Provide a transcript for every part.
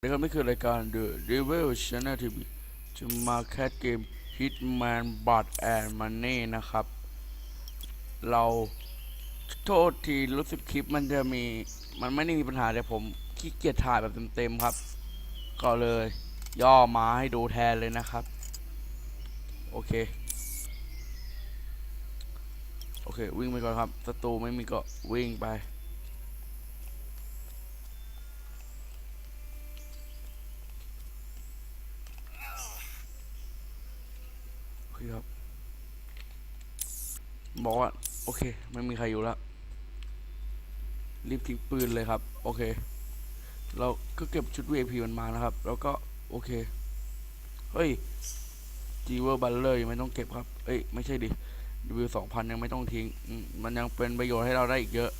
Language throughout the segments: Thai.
นะครับนี่คือรายการ The Devil Channel TV จะมาแคสเกม Hitman Blood and Money นะครับ เราโทษทีรู้สึกคลิปมันจะมี มันไม่ได้มีปัญหาแต่ผมขี้เกียจถ่ายแบบเต็มๆครับ ก็เลยย่อมาให้ดูแทนเลยนะครับ โอเค โอเค วิ่งไปก่อนครับศัตรูไม่มีก็วิ่งไป ครับ บอกว่า โอเค ไม่มีใครอยู่แล้ว รีบทิ้งปืนเลยครับ โอเค เราก็เก็บชุด VIP มันมานะครับ แล้วก็โอเค เฮ้ยจีเวอร์บัลเลอร์ยังไม่ต้องเก็บครับ เอ้ย ไม่ใช่ดิวิวสองพันยังไม่ต้องทิ้ง มันยังเป็นประโยชน์ให้เราได้อีกเยอะ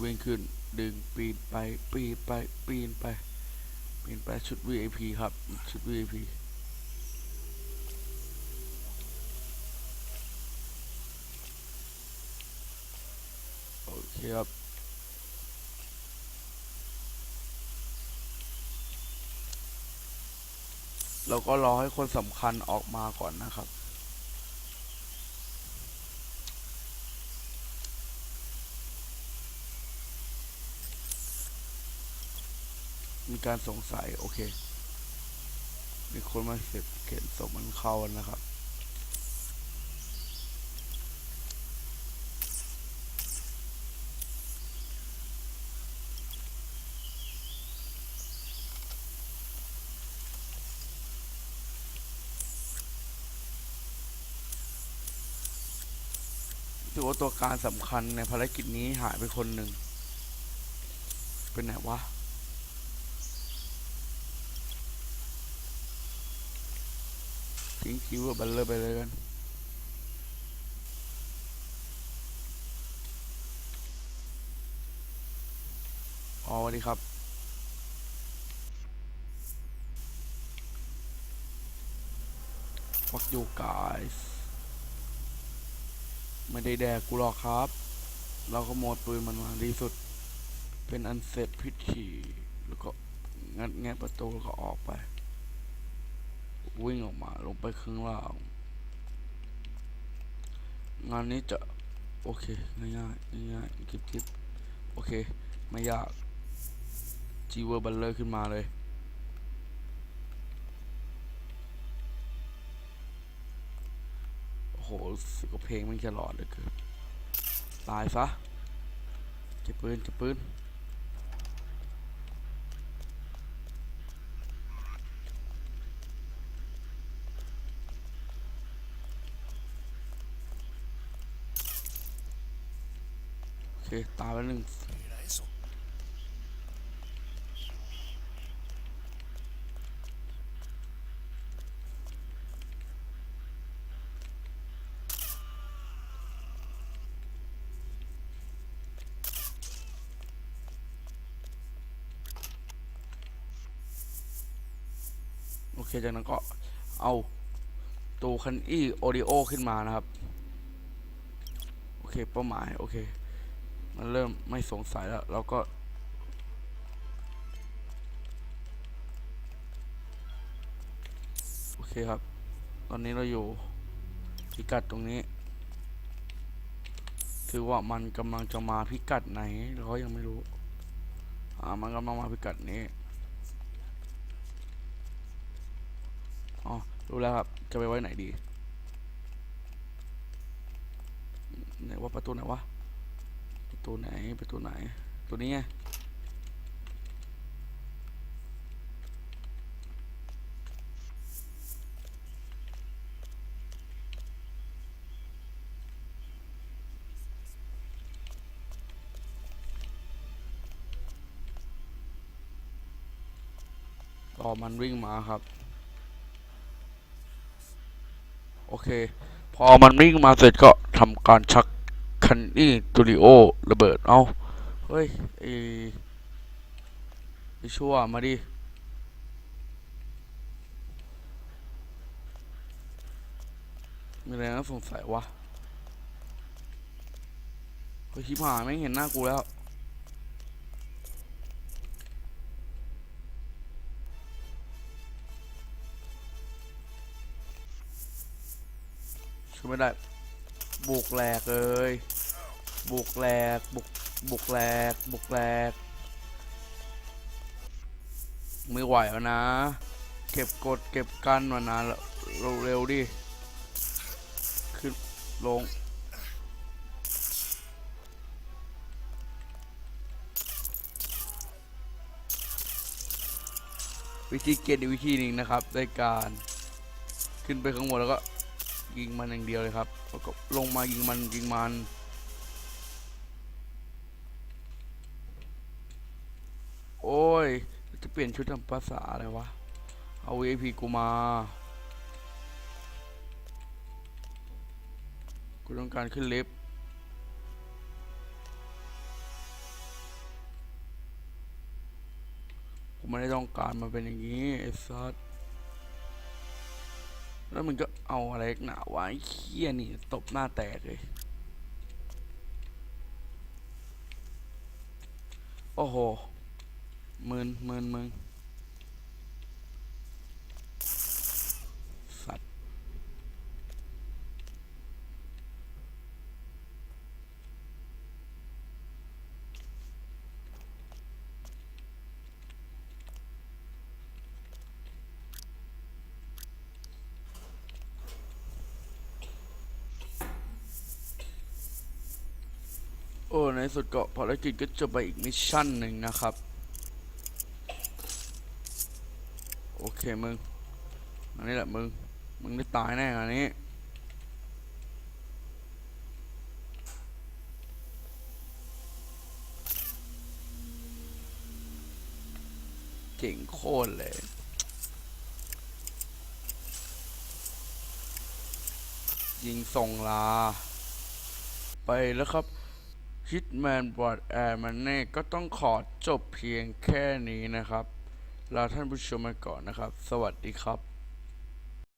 วิ่งขึ้น ดึงปีนไป ปีนไป ปีนไป ปีนไปชุด VIP ครับ ชุด VIP เครับเราก็รอให้คนสำคัญออกมาก่อนนะครับ มีการสงสัย โอเค มีคนมาเสร็จเข็นศพมันเข้านะครับ ถือว่าตัวการสำคัญในภารกิจนี้หายไปคนหนึ่ง เป็นไหนวะ ทิ้งคิวกับบัลเลอร์ไปเลยกันอ๋อสวัสดีครับ fuck you guys ไม่ได้แดกกูหรอกครับ เราขโมยปืนมันมาดีสุด เป็นอันเสร็จพิธีแล้วก็งัดแงะประตูแล้วก็ออกไป วิ่งออกมาลงไปข้างล่างงานนี้จะ โอเค ง่ายๆง่ายๆคลิปโอเค ไม่ยากจีเวอร์บัลเลอร์ขึ้นมาเลย โอ้โหรู้ สึกว่าเพลงมันจะหลอดเลยคือตายซะเก็บปืนเก็บปืนโอเคตายไปหนึ่ง เคจากนั้นก็เอาตูคันอี้โอดิโอขึ้นมานะครับ โอเคเป้าหมาย โอเค มันเริ่มไม่สงสัยแล้ว เราก็ โอเคครับ ตอนนี้เราอยู่พิกัดตรงนี้ถือว่ามันกำลังจะมาพิกัดไหน เราก็ยังไม่รู้ อ่า มันกำลังมาพิกัดนี้ อ๋อ รู้แล้วครับ จะไปไว้ไหนดี ไหนว่าประตูไหนวะ ประตูไหน ประตูไหน ตัวนี้ไงรอมันวิ่งมาครับ โอเค พอมันวิ่งมาเสร็จก็ทำการชักคันนี่ตูดิโอระเบิด เอา เฮ้ยไอไอชั่วมาดิมีอะไรน่าสงสัยวะเฮ้ยชิบหายไม่เห็นหน้ากูแล้ว ช่วยไม่ได้ บุกแหลกเลยบุกแหลกบุกบุกแหลกบุกแหลกไม่ไหวแล้วนะ เก็บกดเก็บกันมานานแล้วเร็วดิ ขึ้นลง วิธีเก็ตอีกวิธีหนึ่งนะครับในการขึ้นไปข้างบนแล้วก็ ยิงมันอย่างเดียวเลยครับแล้วก็ลงมายิงมันยิงมันโอ้ย จะเปลี่ยนชุดทำภาษาอะไรวะ เอา VIP กูมา กูต้องการขึ้นลิฟต์กูไม่ได้ต้องการมันเป็นอย่างนี้ ไอ้สัส แล้วมึงก็เอาอะไรหนาวะไอ้เคี้ยนี่ตบหน้าแตกเลย โอ้โหหมื่นหมื่นมึง ในสุดก็ภารกิจก็จะไปอีกมิชชั่นหนึ่งนะครับ โอเคมึง อันนี้แหละมึง มึงได้ตายแน่อันนี้เจ๋งโคตรเลยยิงส่งลา ไปแล้วครับ Hitman b o a r d Air m a n e ก็ต้องขอจบเพียงแค่นี้นะครับลาท่านผู้ชมไปก่อนนะครับ สวัสดีครับ